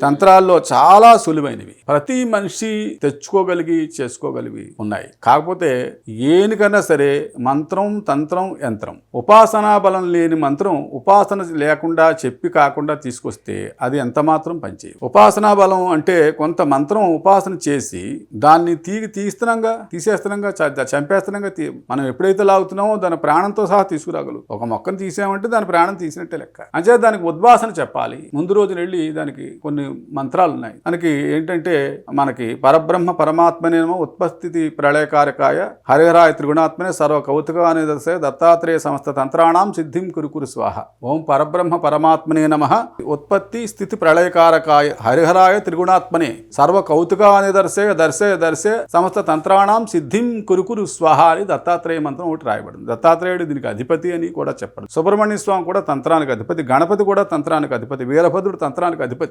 తంత్రాల్లో చాలా సులువైనవి. ప్రతి మనిషి తెచ్చుకోగలిగి చేసుకోగలిగి ఉన్నాయి. కాకపోతే ఏనికన్నా సరే మంత్రం తంత్రం యంత్రం. ఉపాసనా బలం లేని మంత్రం ఉపాసన లేకుండా చెప్పి కాకుండా తీసుకొస్తే అది ఎంత మాత్రం పనిచేయదు. ఉపాసనా బలం అంటే కొంత మంత్రం ఉపాసన చేసి దాన్ని తీగి తీస్తున్నాగా తీసేస్తున్నాగా చ- చంపేస్తున్నాగా తీ- మనం ఎప్పుడైతే లాగుతున్నామో దాని ప్రాణంతో సహా తీసుకురాగలరు ఒక మొక్కను తీసామంటే దాని ప్రాణం తీసినట్టే లెక్క. అంటే దానికి ఉద్వాసన చెప్పాలి. ముందు రోజున వెళ్ళి దానికి కొన్ని మంత్రాలు ఉన్నాయి. మనకి ఏంటంటే మనకి పరబ్రహ్మ పరమాత్మనేమో ఉత్పత్తి ప్రళయకారకాయ హరిహరాయ త్రిగుణాత్మనే సర్వ కౌతుకాని దశ దత్తాత్రేయ సమస్త తంత్రాణం సిద్ధిం కురుకురు స్వాహ. ఓం పరబ్రహ్మ పరమాత్మనే నమ. ఉత్పత్తి స్థితి ప్రళయకారకాయ హరిహరాయ త్రిగుణాత్మనే సర్వ కౌతుకాని దర్శే దర్శే దర్శే సమస్త తంత్రాణం సిద్ధిం కురుకురు స్వాహ అని దత్తాత్రేయ మంత్రం ఒకటి రాయబడింది. దత్తాత్రేయుడు దీనికి అధిపతి అని కూడా చెప్పడం. సుబ్రహ్మణ్య స్వామి కూడా తంత్రానికి అధిపతి గణపతి కూడా తంత్రానికి అధిపతి వీరభద్రుడు తంత్రానికి అధిపతి.